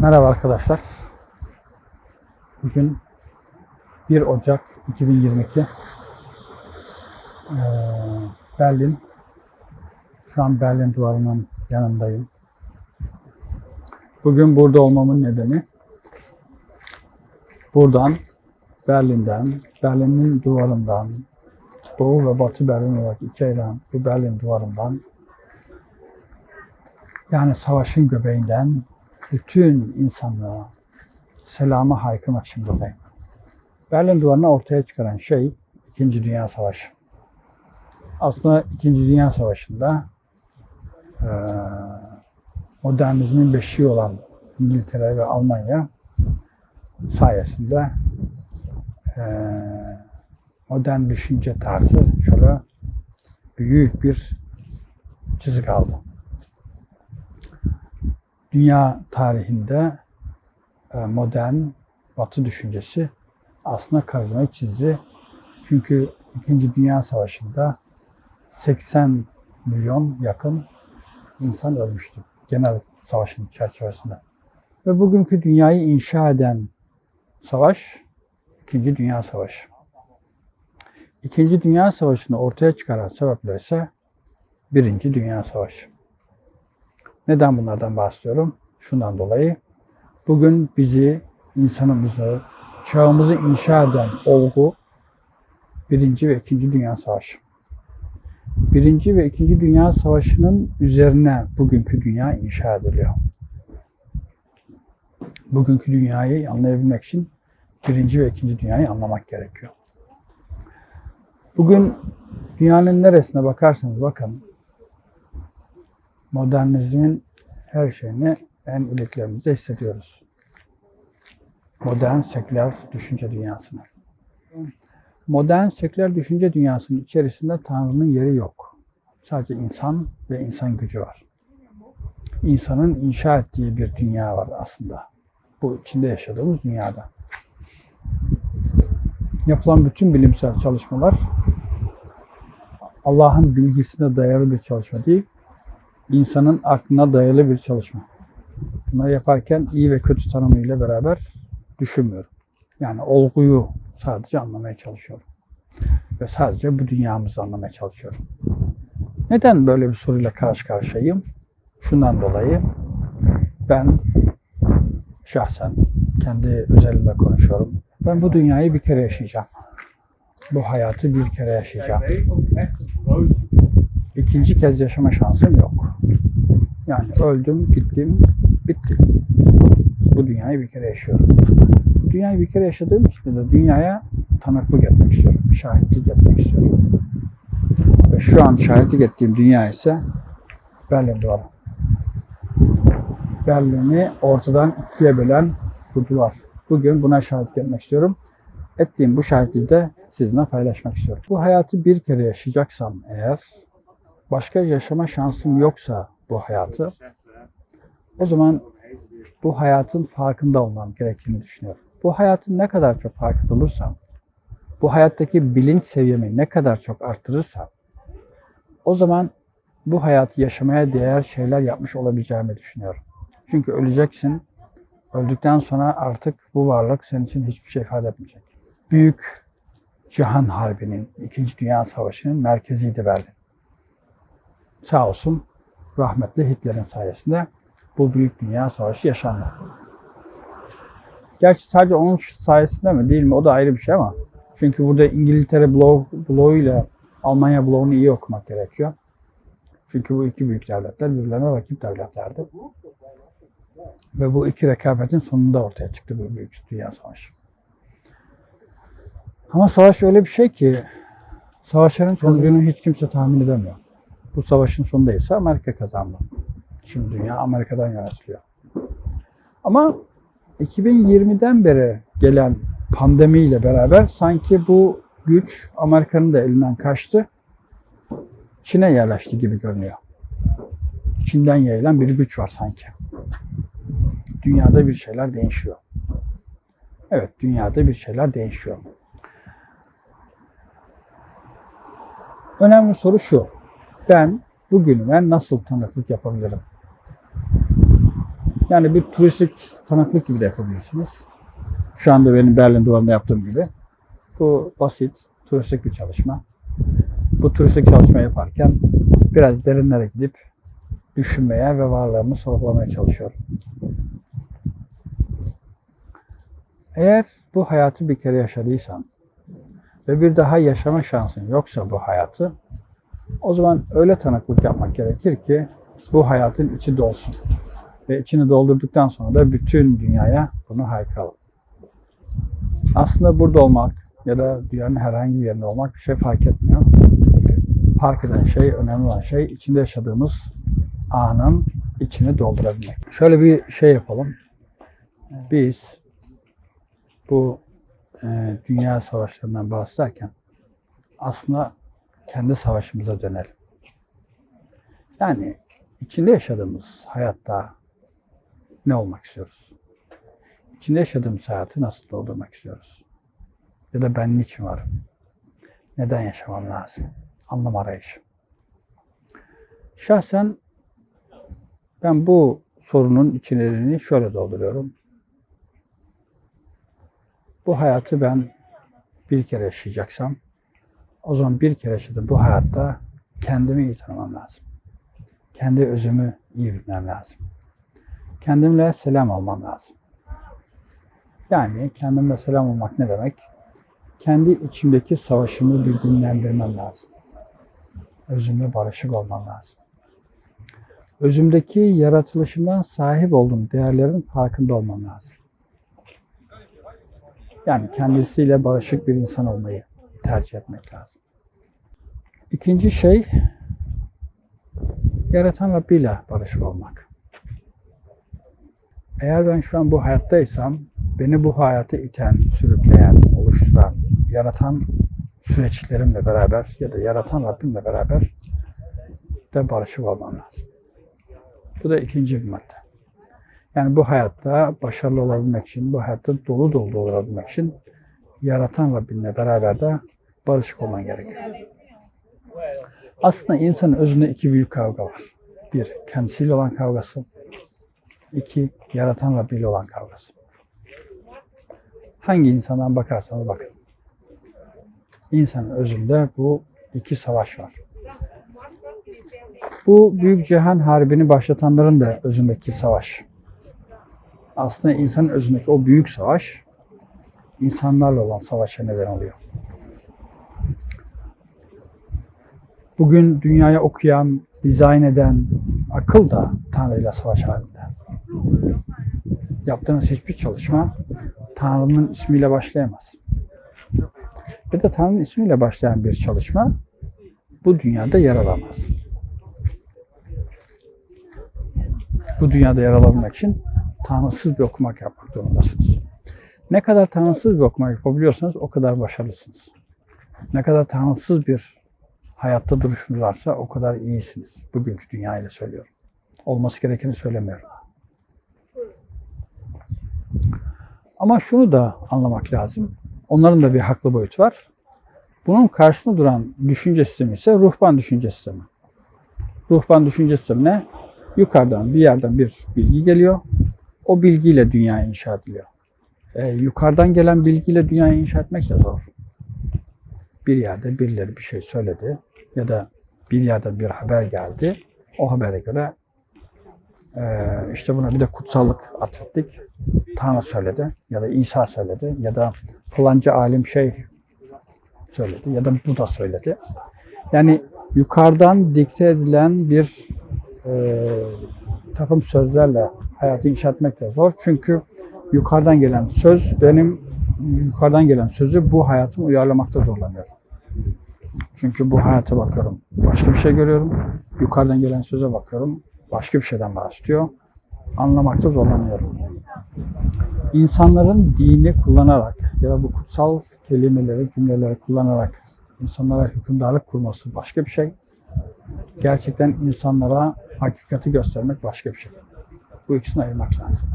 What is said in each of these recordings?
Merhaba arkadaşlar. Bugün 1 Ocak 2022. Ee, Berlin. Şu an Berlin duvarının yanındayım. Bugün burada olmamın nedeni buradan Berlin'den, Berlin'in duvarından, Doğu ve Batı Berlin olarak iki ayrılan bu Berlin duvarından yani savaşın göbeğinden bütün insanlığa selamı haykırmak için buradayım. Berlin Duvarı'nı ortaya çıkaran şey İkinci Dünya Savaşı. Aslında İkinci Dünya Savaşı'nda eee, modernizmin beşiği olan İngiltere ve Almanya sayesinde eee, modern düşünce tarzı şöyle büyük bir çizik aldı dünya tarihinde e, modern batı düşüncesi aslında karizmayı çizdi. Çünkü İkinci Dünya Savaşı'nda 80 milyon yakın insan ölmüştü. Genel savaşın çerçevesinde. Ve bugünkü dünyayı inşa eden savaş İkinci Dünya Savaşı. İkinci Dünya Savaşı'nı ortaya çıkaran sebepler ise Birinci Dünya Savaşı. Neden bunlardan bahsediyorum? Şundan dolayı. Bugün bizi, insanımızı, çağımızı inşa eden olgu Birinci ve İkinci Dünya Savaşı. Birinci ve İkinci Dünya Savaşı'nın üzerine bugünkü dünya inşa ediliyor. Bugünkü dünyayı anlayabilmek için Birinci ve İkinci Dünyayı anlamak gerekiyor. Bugün dünyanın neresine bakarsanız bakın modernizmin her şeyini en iliklerimizde hissediyoruz. Modern seküler düşünce dünyasını. Modern seküler düşünce dünyasının içerisinde Tanrı'nın yeri yok. Sadece insan ve insan gücü var. İnsanın inşa ettiği bir dünya var aslında. Bu içinde yaşadığımız dünyada. Yapılan bütün bilimsel çalışmalar Allah'ın bilgisine dayalı bir çalışma değil, insanın aklına dayalı bir çalışma. Bunları yaparken iyi ve kötü tanımıyla beraber düşünmüyorum. Yani olguyu sadece anlamaya çalışıyorum. Ve sadece bu dünyamızı anlamaya çalışıyorum. Neden böyle bir soruyla karşı karşıyayım? Şundan dolayı ben şahsen kendi özelimde konuşuyorum. Ben bu dünyayı bir kere yaşayacağım. Bu hayatı bir kere yaşayacağım. İkinci kez yaşama şansım yok. Yani öldüm, gittim, bitti. Bu dünyayı bir kere yaşıyorum. Bu dünyayı bir kere yaşadığım için de dünyaya tanıklık etmek istiyorum. Şahitlik etmek istiyorum. Ve şu an şahitlik ettiğim dünya ise Berlin Duvarı. Berlin'i ortadan ikiye bölen bu duvar. Bugün buna şahitlik etmek istiyorum. Ettiğim bu şahitliği de sizinle paylaşmak istiyorum. Bu hayatı bir kere yaşayacaksam eğer, başka yaşama şansım yoksa bu hayatı, o zaman bu hayatın farkında olmam gerektiğini düşünüyorum. Bu hayatın ne kadar çok farkında olursam, bu hayattaki bilinç seviyemi ne kadar çok arttırırsam, o zaman bu hayatı yaşamaya değer şeyler yapmış olabileceğimi düşünüyorum. Çünkü öleceksin, öldükten sonra artık bu varlık senin için hiçbir şey ifade etmeyecek. Büyük Cihan Harbi'nin, İkinci Dünya Savaşı'nın merkeziydi Berlin. Sağ olsun rahmetli Hitler'in sayesinde bu büyük dünya savaşı yaşandı. Gerçi sadece onun sayesinde mi değil mi o da ayrı bir şey ama çünkü burada İngiltere bloğu, bloğuyla Almanya bloğunu iyi okumak gerekiyor. Çünkü bu iki büyük devletler birbirlerine rakip devletlerdi. Ve bu iki rekabetin sonunda ortaya çıktı bu büyük dünya savaşı. Ama savaş öyle bir şey ki savaşların sonucunu hiç kimse tahmin edemiyor. Bu savaşın sonunda ise Amerika kazandı. Şimdi dünya Amerika'dan yönetiliyor. Ama 2020'den beri gelen pandemiyle beraber sanki bu güç Amerika'nın da elinden kaçtı. Çin'e yerleşti gibi görünüyor. Çin'den yayılan bir güç var sanki. Dünyada bir şeyler değişiyor. Evet, dünyada bir şeyler değişiyor. Önemli soru şu. Ben bugünüme nasıl tanıklık yapabilirim? Yani bir turistik tanıklık gibi de yapabilirsiniz. Şu anda benim Berlin duvarında yaptığım gibi. Bu basit, turistik bir çalışma. Bu turistik çalışma yaparken biraz derinlere gidip düşünmeye ve varlığımı sorgulamaya çalışıyorum. Eğer bu hayatı bir kere yaşadıysan ve bir daha yaşama şansın yoksa bu hayatı o zaman öyle tanıklık yapmak gerekir ki bu hayatın içi dolsun. Ve içini doldurduktan sonra da bütün dünyaya bunu haykıralım. Aslında burada olmak ya da dünyanın herhangi bir yerinde olmak bir şey fark etmiyor. Fark eden şey, önemli olan şey içinde yaşadığımız anın içini doldurabilmek. Şöyle bir şey yapalım. Biz bu e, dünya savaşlarından bahsederken aslında kendi savaşımıza dönelim. Yani içinde yaşadığımız hayatta ne olmak istiyoruz? İçinde yaşadığımız hayatı nasıl doldurmak istiyoruz? Ya da ben niçin varım? Neden yaşamam lazım? Anlam arayışı. Şahsen ben bu sorunun içeriğini şöyle dolduruyorum. Bu hayatı ben bir kere yaşayacaksam o zaman bir kere yaşadım bu hayatta kendimi iyi tanımam lazım. Kendi özümü iyi bilmem lazım. Kendimle selam olmam lazım. Yani kendimle selam olmak ne demek? Kendi içimdeki savaşımı bir dinlendirmem lazım. Özümle barışık olmam lazım. Özümdeki yaratılışımdan sahip olduğum değerlerin farkında olmam lazım. Yani kendisiyle barışık bir insan olmayı tercih etmek lazım. İkinci şey, yaratan Rabbiyle barışık olmak. Eğer ben şu an bu hayattaysam, beni bu hayata iten, sürükleyen, oluşturan, yaratan süreçlerimle beraber ya da yaratan Rabbimle beraber de barışık olmam lazım. Bu da ikinci bir madde. Yani bu hayatta başarılı olabilmek için, bu hayatta dolu dolu olabilmek için yaratan Rabbinle beraber de barışık olman gerekiyor. Aslında insanın özünde iki büyük kavga var. Bir, kendisiyle olan kavgası. İki, yaratan Rabbiyle olan kavgası. Hangi insandan bakarsanız bakın. İnsanın özünde bu iki savaş var. Bu büyük cihan harbini başlatanların da özündeki savaş. Aslında insanın özündeki o büyük savaş insanlarla olan savaşa neden oluyor. Bugün dünyaya okuyan, dizayn eden akıl da Tanrı ile savaş halinde. Yaptığınız hiçbir çalışma Tanrı'nın ismiyle başlayamaz. Ya da Tanrı'nın ismiyle başlayan bir çalışma bu dünyada yer alamaz. Bu dünyada yer alabilmek için tanrısız bir okumak yapmak zorundasınız. Ne kadar tanrısız bir okumak yapabiliyorsanız o kadar başarılısınız. Ne kadar tanrısız bir hayatta duruşunuz varsa o kadar iyisiniz. Bugünkü dünya ile söylüyorum. Olması gerekeni söylemiyorum. Ama şunu da anlamak lazım. Onların da bir haklı boyut var. Bunun karşısında duran düşünce sistemi ise ruhban düşünce sistemi. Ruhban düşünce sistemi ne? Yukarıdan bir yerden bir bilgi geliyor. O bilgiyle dünya inşa ediliyor. Ee, yukarıdan gelen bilgiyle dünyayı inşa etmek de zor. Bir yerde birileri bir şey söyledi ya da bir yerden bir haber geldi. O habere göre e, işte buna bir de kutsallık atfettik. Tanrı söyledi ya da İsa söyledi ya da falanca alim şey söyledi ya da bu da söyledi. Yani yukarıdan dikte edilen bir e, takım sözlerle hayatı inşa etmek de zor. Çünkü yukarıdan gelen söz benim yukarıdan gelen sözü bu hayatımı uyarlamakta zorlanıyorum. Çünkü bu hayata bakıyorum. Başka bir şey görüyorum. Yukarıdan gelen söze bakıyorum. Başka bir şeyden bahsediyor. Anlamakta zorlanıyorum. İnsanların dini kullanarak ya da bu kutsal kelimeleri, cümleleri kullanarak insanlara hükümdarlık kurması başka bir şey. Gerçekten insanlara hakikati göstermek başka bir şey. Bu ikisini ayırmak lazım.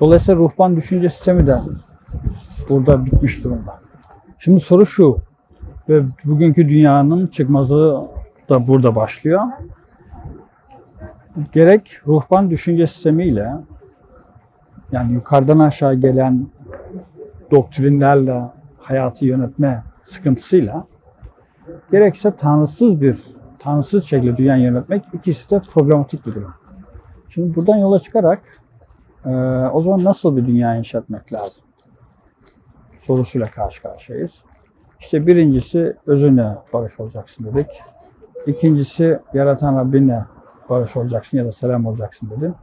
Dolayısıyla ruhban düşünce sistemi de burada bitmiş durumda. Şimdi soru şu ve bugünkü dünyanın çıkmazı da burada başlıyor. gerek ruhban düşünce sistemiyle yani yukarıdan aşağı gelen doktrinlerle hayatı yönetme sıkıntısıyla gerekse tanrısız bir tanrısız şekilde dünyayı yönetmek ikisi de problematik bir durum. Şimdi buradan yola çıkarak eee, o zaman nasıl bir dünya inşa etmek lazım? Sorusuyla karşı karşıyayız. İşte birincisi özünle barış olacaksın dedik. İkincisi yaratan Rabbinle barış olacaksın ya da selam olacaksın dedim.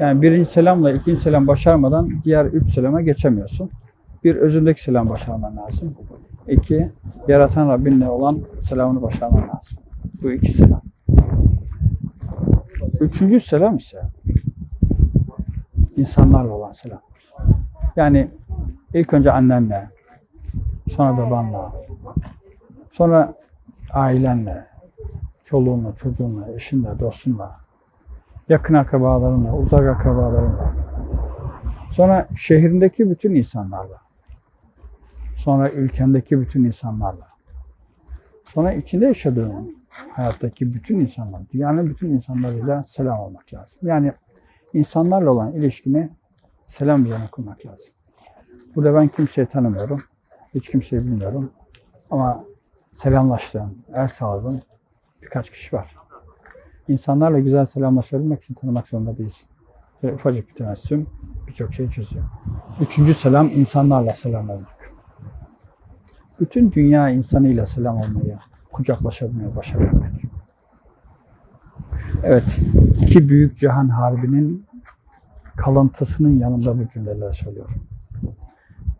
Yani birinci selamla ikinci selam başarmadan diğer üç selama geçemiyorsun. Bir özündeki selam başarman lazım. İki, yaratan Rabbinle olan selamını başarman lazım. Bu iki selam. Üçüncü selam ise insanlarla olan selam. Yani ilk önce annenle, sonra babanla, sonra ailenle, çoluğunla, çocuğunla, eşinle, dostunla, yakın akrabalarınla, uzak akrabalarınla, sonra şehrindeki bütün insanlarla, sonra ülkendeki bütün insanlarla, sonra içinde yaşadığın hayattaki bütün insanlar, dünyanın bütün insanlarıyla selam olmak lazım. Yani insanlarla olan ilişkini selam üzerine kurmak lazım. Burada ben kimseyi tanımıyorum, hiç kimseyi bilmiyorum ama selamlaştığım, el sağladığım birkaç kişi var. İnsanlarla güzel selamlaşabilmek için tanımak zorunda değilsin. Böyle ufacık bir tebessüm birçok şey çözüyor. Üçüncü selam insanlarla selam olmak. Bütün dünya insanıyla selam olmayı, kucaklaşabilmeyi başarabilmek. Evet, iki büyük cihan harbinin kalıntısının yanında bu cümleleri söylüyorum.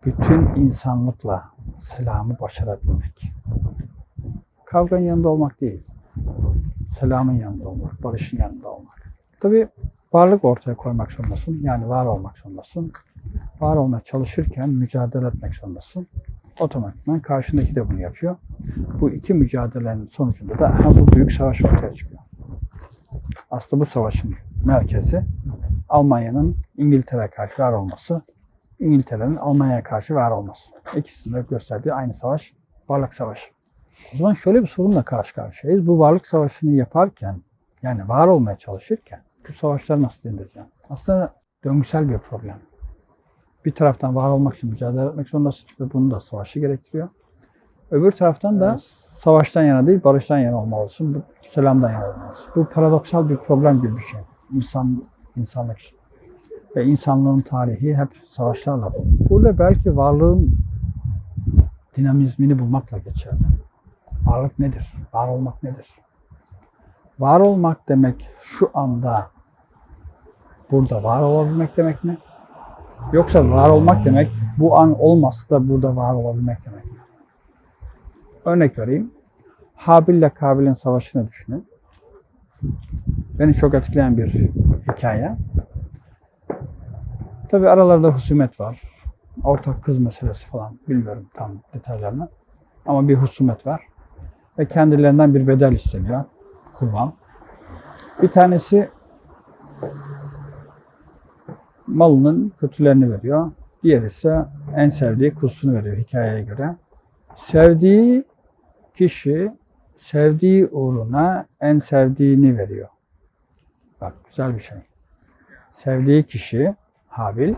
Bütün insanlıkla selamı başarabilmek. Kavganın yanında olmak değil selamın yanında olmak, barışın yanında olmak. Tabii varlık ortaya koymak zorundasın. Yani var olmak zorundasın. Var olmaya çalışırken mücadele etmek zorundasın. Otomatikman karşındaki de bunu yapıyor. Bu iki mücadelenin sonucunda da ha, bu büyük savaş ortaya çıkıyor. Aslında bu savaşın merkezi Almanya'nın İngiltere'ye karşı var olması, İngiltere'nin Almanya'ya karşı var olması. İkisinin de gösterdiği aynı savaş, varlık savaşı. O zaman şöyle bir sorunla karşı karşıyayız. Bu varlık savaşını yaparken, yani var olmaya çalışırken bu savaşları nasıl dindireceğim? Aslında döngüsel bir problem. Bir taraftan var olmak için mücadele etmek zorundasın ve bunu da savaşı gerektiriyor. Öbür taraftan da savaştan yana değil, barıştan yana olmalısın. Selamdan yana olmalısın. Bu paradoksal bir problem gibi bir şey. İnsan, insanlık için. Ve insanlığın tarihi hep savaşlarla dolu. Burada belki varlığın dinamizmini bulmakla geçerli. Varlık nedir? Var olmak nedir? Var olmak demek şu anda burada var olabilmek demek mi? Yoksa var olmak demek bu an olmasa da burada var olabilmek demek mi? Örnek vereyim. Habil ile Kabil'in savaşını düşünün. Beni çok etkileyen bir hikaye. Tabi aralarında husumet var. Ortak kız meselesi falan bilmiyorum tam detaylarını. Ama bir husumet var ve kendilerinden bir bedel isteniyor. Kurban. Bir tanesi malının kötülerini veriyor. Diğeri ise en sevdiği kuzusunu veriyor hikayeye göre. Sevdiği kişi sevdiği uğruna en sevdiğini veriyor. Bak güzel bir şey. Sevdiği kişi Habil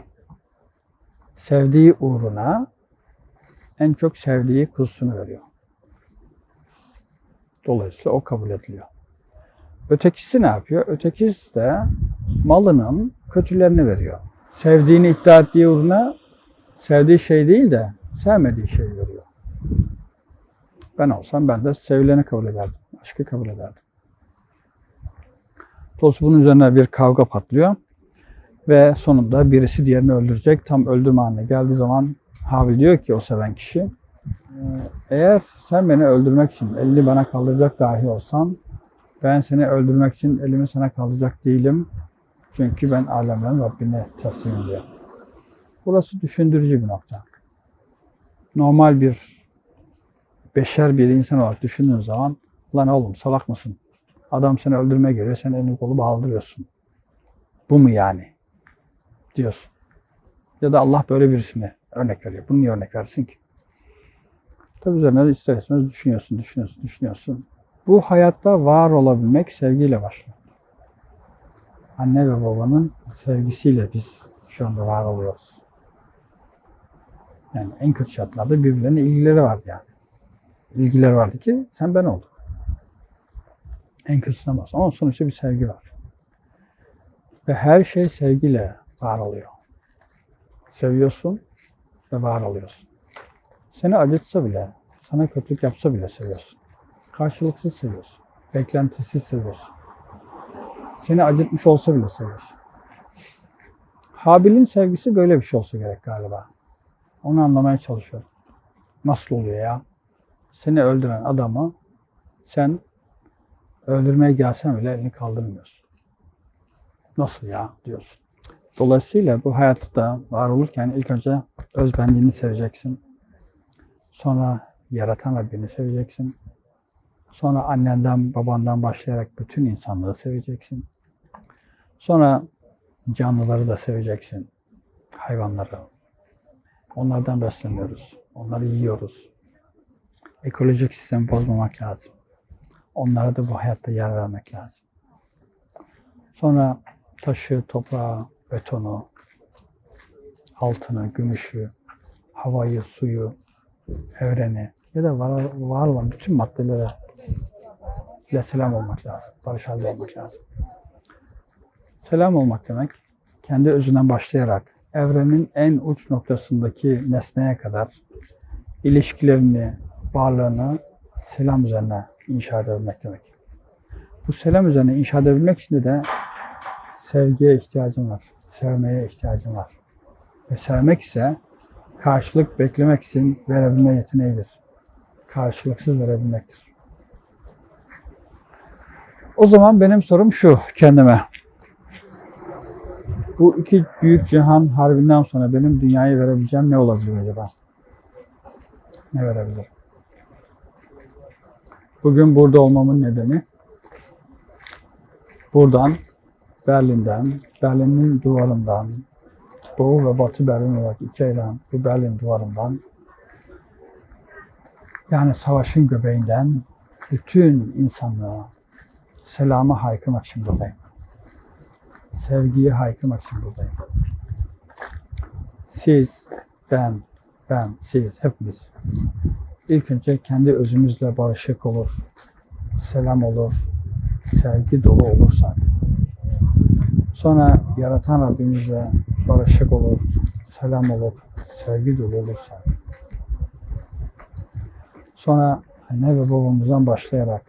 sevdiği uğruna en çok sevdiği kuzusunu veriyor. Dolayısıyla o kabul ediliyor. Ötekisi ne yapıyor? Ötekisi de malının kötülerini veriyor. Sevdiğini iddia ettiği uğruna sevdiği şey değil de sevmediği şeyi veriyor. Ben olsam ben de sevileni kabul ederdim. Aşkı kabul ederdim. Dolayısıyla bunun üzerine bir kavga patlıyor. Ve sonunda birisi diğerini öldürecek. Tam öldürme haline geldiği zaman Habil diyor ki o seven kişi eğer sen beni öldürmek için elini bana kaldıracak dahi olsan ben seni öldürmek için elimi sana kaldıracak değilim. Çünkü ben alemlerin Rabbine teslimim diyor. Burası düşündürücü bir nokta. Normal bir beşer bir insan olarak düşündüğün zaman lan oğlum salak mısın? Adam seni öldürmeye geliyor, sen elini kolu bağlıyorsun. Bu mu yani? Diyorsun. Ya da Allah böyle birisine örnek veriyor. Bunu niye örnek versin ki? Tabii üzerine ister istemez düşünüyorsun, düşünüyorsun, düşünüyorsun. Bu hayatta var olabilmek sevgiyle başlıyor. anne ve babanın sevgisiyle biz şu anda var oluyoruz. Yani en kötü şartlarda birbirlerine ilgileri vardı yani. İlgileri vardı ki sen ben oldum. En kötüsüne bas. Ama sonuçta bir sevgi var. Ve her şey sevgiyle var oluyor. Seviyorsun ve var oluyorsun. Seni acıtsa bile, sana kötülük yapsa bile seviyorsun. Karşılıksız seviyorsun. Beklentisiz seviyorsun. Seni acıtmış olsa bile seviyorsun. Habil'in sevgisi böyle bir şey olsa gerek galiba. Onu anlamaya çalışıyorum. Nasıl oluyor ya? Seni öldüren adamı sen öldürmeye gelsen bile elini kaldırmıyorsun. Nasıl ya diyorsun. Dolayısıyla bu hayatta var olurken ilk önce özbenliğini seveceksin. Sonra yaratan Rabbini seveceksin. Sonra annenden, babandan başlayarak bütün insanlığı seveceksin. Sonra canlıları da seveceksin. Hayvanları. Onlardan besleniyoruz. Onları yiyoruz. Ekolojik sistemi bozmamak lazım. Onlara da bu hayatta yer vermek lazım. Sonra taşı, toprağı, betonu, altını, gümüşü, havayı, suyu, evreni ya da var, var olan bütün maddelere ile selam olmak lazım. Barış halde olmak lazım. Selam olmak demek kendi özünden başlayarak evrenin en uç noktasındaki nesneye kadar ilişkilerini, varlığını selam üzerine inşa edebilmek demek. Bu selam üzerine inşa edebilmek için de sevgiye ihtiyacım var. Sevmeye ihtiyacım var. Ve sevmek ise karşılık beklemek için verebilme yeteneğidir. Karşılıksız verebilmektir. O zaman benim sorum şu kendime. Bu iki büyük cihan harbinden sonra benim dünyaya verebileceğim ne olabilir acaba? Ne verebilirim? Bugün burada olmamın nedeni buradan, Berlin'den, Berlin'in duvarından, Doğu ve Batı Berlin olarak iki ayrılan bu Berlin duvarından yani savaşın göbeğinden bütün insanlığa selamı haykırmak için buradayım. Sevgiyi haykırmak için buradayım. Siz, ben, ben, siz, hepimiz ilk önce kendi özümüzle barışık olur, selam olur, sevgi dolu olursak, sonra yaratan Rabbimizle barışık olur, selam olup, sevgi dolu olursak, sonra anne ve babamızdan başlayarak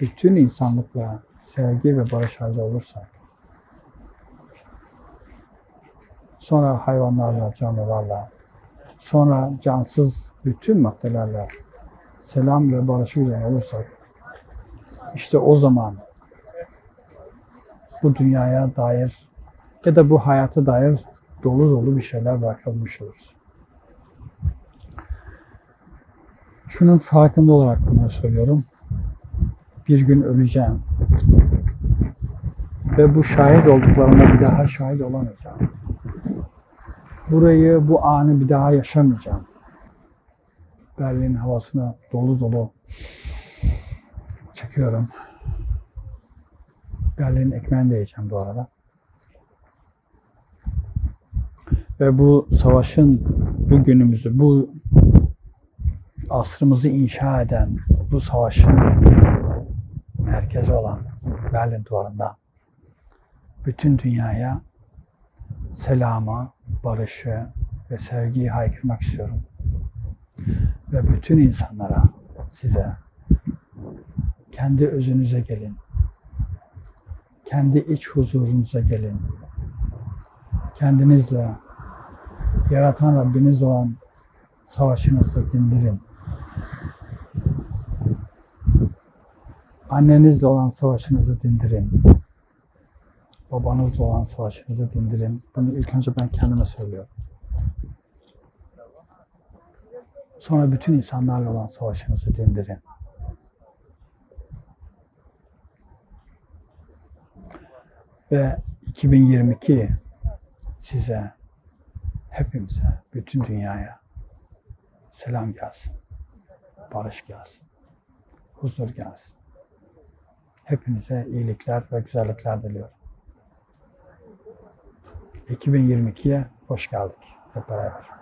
bütün insanlıkla sevgi ve barış halde olursak, sonra hayvanlarla, canlılarla, sonra cansız bütün maddelerle selam ve barış üzerine olursak, işte o zaman bu dünyaya dair ya da bu hayata dair dolu dolu bir şeyler bırakabilmiş oluruz. Şunun farkında olarak bunları söylüyorum. Bir gün öleceğim. Ve bu şahit olduklarına bir daha şahit olamayacağım. Burayı, bu anı bir daha yaşamayacağım. Berlin havasını dolu dolu çekiyorum. Berlin ekmeğini de yiyeceğim bu arada. Ve bu savaşın bu günümüzü, bu asrımızı inşa eden, bu savaşın merkezi olan Berlin duvarında bütün dünyaya selamı, barışı ve sevgiyi haykırmak istiyorum. Ve bütün insanlara, size kendi özünüze gelin. Kendi iç huzurunuza gelin. Kendinizle yaratan Rabbiniz olan savaşınızı dindirin. Annenizle olan savaşınızı dindirin. Babanızla olan savaşınızı dindirin. Bunu ilk önce ben kendime söylüyorum. Sonra bütün insanlarla olan savaşınızı dindirin. Ve 2022 size, hepimize, bütün dünyaya selam gelsin. Barış gelsin. Huzur gelsin. Hepinize iyilikler ve güzellikler diliyorum. 2022'ye hoş geldik hep beraber.